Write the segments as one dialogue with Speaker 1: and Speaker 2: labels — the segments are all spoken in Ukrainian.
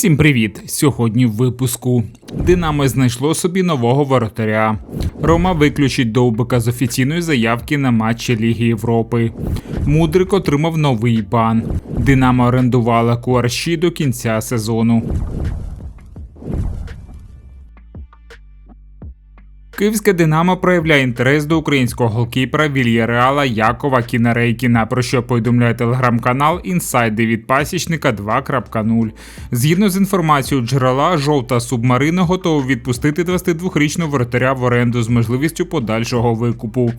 Speaker 1: Всім привіт! Сьогодні в випуску Динамо знайшло собі нового воротаря. Рома виключить довбика з офіційної заявки на матчі Ліги Європи. Мудрик отримав новий бан. Динамо орендувала Куарші до кінця сезону. Київське Динамо проявляє інтерес до українського голкіпера Вільяреала Якова Кінарейкіна, про що повідомляє телеграм-канал Інсайди від пасічника 2.0. Згідно з інформацією джерела, жовта субмарина готова відпустити 22-річного воротаря в оренду з можливістю подальшого викупу.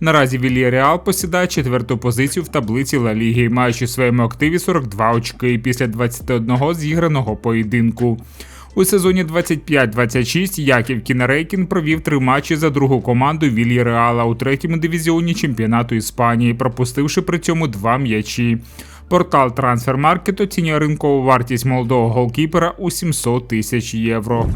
Speaker 1: Наразі Вільяреал посідає четверту позицію в таблиці Ла Ліги, маючи в своєму активі 42 очки після 21 зіграного поєдинку. У сезоні 25-26 Яків Кінарейкін провів три матчі за другу команду Вільї Реала у третьому дивізіоні чемпіонату Іспанії, пропустивши при цьому два м'ячі. Портал Трансфермаркет оцінює ринкову вартість молодого голкіпера у 700 тисяч євро.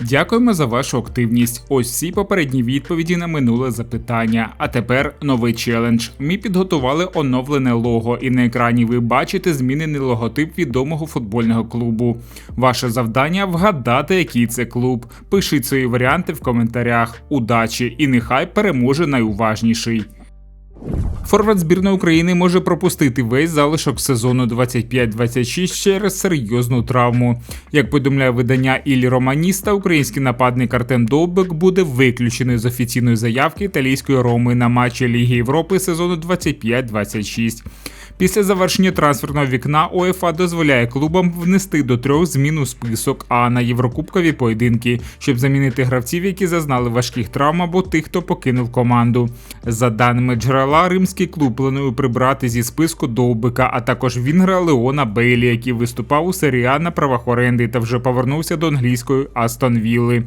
Speaker 1: Дякуємо за вашу активність. Ось всі попередні відповіді на минуле запитання. А тепер новий челендж. Ми підготували оновлене лого, і на екрані ви бачите змінений логотип відомого футбольного клубу. Ваше завдання вгадати, який це клуб. Пишіть свої варіанти в коментарях. Удачі! І нехай переможе найуважніший. Форвард збірної України може пропустити весь залишок сезону 25-26 через серйозну травму. Як повідомляє видання іллі Романіста, український нападник Артем Довбек буде виключений з офіційної заявки італійської Роми на матчі Ліги Європи сезону 25-26. Після завершення трансферного вікна УЕФА дозволяє клубам внести до трьох змін у список, а на єврокубкові поєдинки, щоб замінити гравців, які зазнали важких травм або тих, хто покинув команду. За даними джерела, римський клуб планує прибрати зі списку Довбика, а також Вінгра Леона Бейлі, який виступав у серії на правах оренди та вже повернувся до англійської Астон Вілли.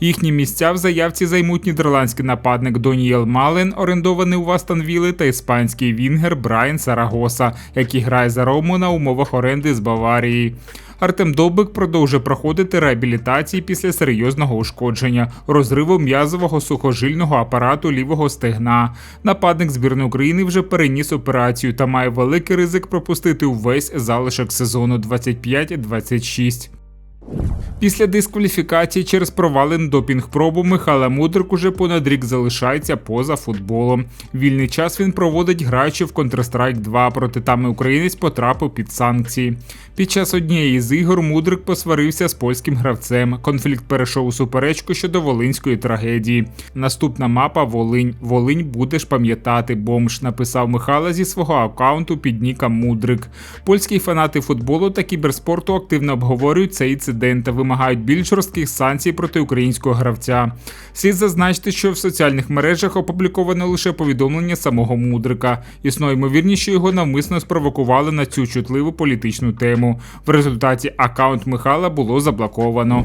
Speaker 1: Їхні місця в заявці займуть нідерландський нападник Донієл Мален, орендований у Астон Вілли, та іспанський Вінгер Брайан Сарагоса, який грає за Рому на умовах оренди з Баварії. Артем Довбик продовжує проходити реабілітації після серйозного ушкодження, розриву м'язового сухожильного апарату лівого стегна. Нападник збірної України вже переніс операцію та має великий ризик пропустити увесь залишок сезону 25-26. Після дискваліфікації через провален допінг-пробу Михайла Мудрик уже понад рік залишається поза футболом. Вільний час він проводить граючи в Counter-Strike 2, проте там і українець потрапив під санкції. Під час однієї з ігор Мудрик посварився з польським гравцем. Конфлікт перейшов у суперечку щодо волинської трагедії. Наступна мапа Волинь. Волинь будеш пам'ятати, бомж написав Михайло зі свого аккаунту під ніком Мудрик. Польські фанати футболу та кіберспорту активно обговорюють цей інцидент та вимагають більш жорстких санкцій проти українського гравця. Слід зазначити, що в соціальних мережах опубліковано лише повідомлення самого Мудрика. Існує ймовірність, що його навмисно спровокували на цю чутливу політичну тему. В результаті аккаунт Михайла було заблоковано.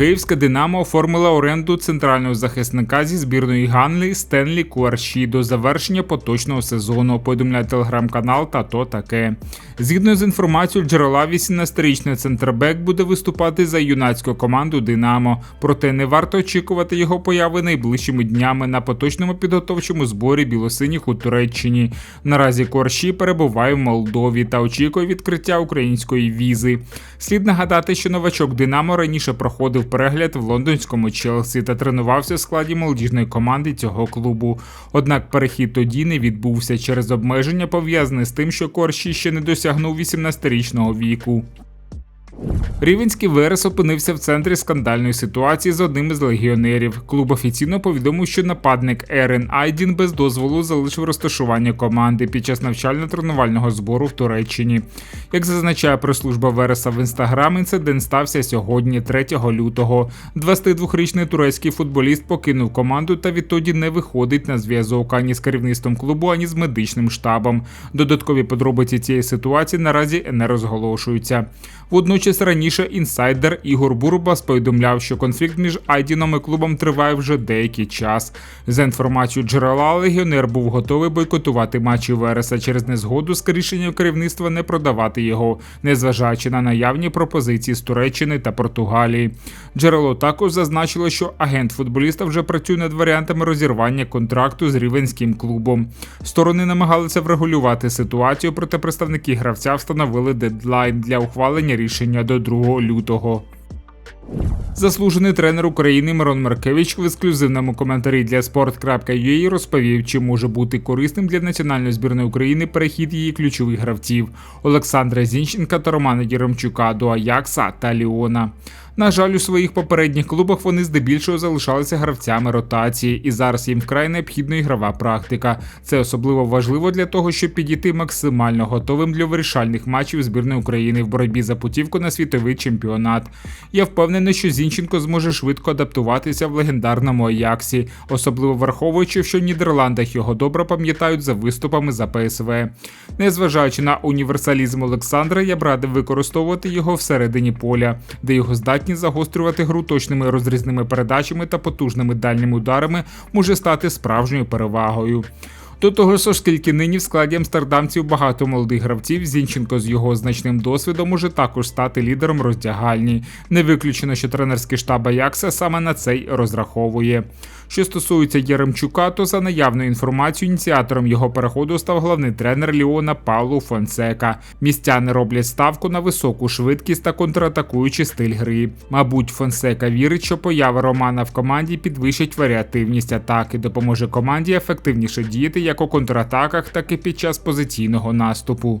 Speaker 1: Київська Динамо оформила оренду центрального захисника зі збірної Ганлі Стенлі Куарші до завершення поточного сезону. Повідомляє телеграм-канал та то таке. Згідно з інформацією джерела, 18-річний центрбек буде виступати за юнацьку команду Динамо. Проте не варто очікувати його появи найближчими днями на поточному підготовчому зборі білосиніх у Туреччині. Наразі Куарші перебуває в Молдові та очікує відкриття української візи. Слід нагадати, що новачок Динамо раніше проходив перегляд в лондонському Челсі та тренувався в складі молодіжної команди цього клубу. Однак перехід тоді не відбувся через обмеження, пов'язане з тим, що Корші ще не досягнув 18-річного віку. Рівенський Верес опинився в центрі скандальної ситуації з одним із легіонерів. Клуб офіційно повідомив, що нападник Ерен Айдін без дозволу залишив розташування команди під час навчально-тренувального збору в Туреччині. Як зазначає прес-служба Вереса в інстаграм, інцидент стався сьогодні, 3 лютого. 22-річний турецький футболіст покинув команду та відтоді не виходить на зв'язок ані з керівництвом клубу, ані з медичним штабом. Додаткові подробиці цієї ситуації наразі не розголошуються. Водночас раніше інсайдер Ігор Бурбас повідомляв, що конфлікт між Айдіном і клубом триває вже деякий час. За інформацією джерела, легіонер був готовий бойкотувати матчі Вереса через незгоду з рішенням керівництва не продавати його, незважаючи на наявні пропозиції з Туреччини та Португалії. Джерело також зазначило, що агент футболіста вже працює над варіантами розірвання контракту з рівенським клубом. Сторони намагалися врегулювати ситуацію, проте представники гравця встановили дедлайн для ухвалення рішення до 2 лютого. Заслужений тренер України Мирон Маркевич в ексклюзивному коментарі для sport.ua розповів, чи може бути корисним для національної збірної України перехід її ключових гравців Олександра Зінченка та Романа Єремчука до Аякса та Ліона. На жаль, у своїх попередніх клубах вони здебільшого залишалися гравцями ротації, і зараз їм вкрай необхідна ігрова практика. Це особливо важливо для того, щоб підійти максимально готовим для вирішальних матчів збірної України в боротьбі за путівку на світовий чемпіонат. Я впевнений, що Зінченко зможе швидко адаптуватися в легендарному Аяксі, особливо враховуючи, що в Нідерландах його добре пам'ятають за виступами за ПСВ. Незважаючи на універсалізм Олександра, я б радив використовувати його всередині поля, де його здатність загострювати гру точними розрізними передачами та потужними дальніми ударами може стати справжньою перевагою. До того ж, оскільки нині в складі амстердамців багато молодих гравців, Зінченко з його значним досвідом може також стати лідером роздягальні. Не виключено, що тренерський штаб Аякса саме на цей розраховує. Що стосується Яремчука, то за наявною інформацією, ініціатором його переходу став головний тренер Ліона Паулу Фонсека. Містяни роблять ставку на високу швидкість та контратакуючий стиль гри. Мабуть, Фонсека вірить, що поява Романа в команді підвищить варіативність атаки, допоможе команді ефективніше діяти як у контратаках, так і під час позиційного наступу.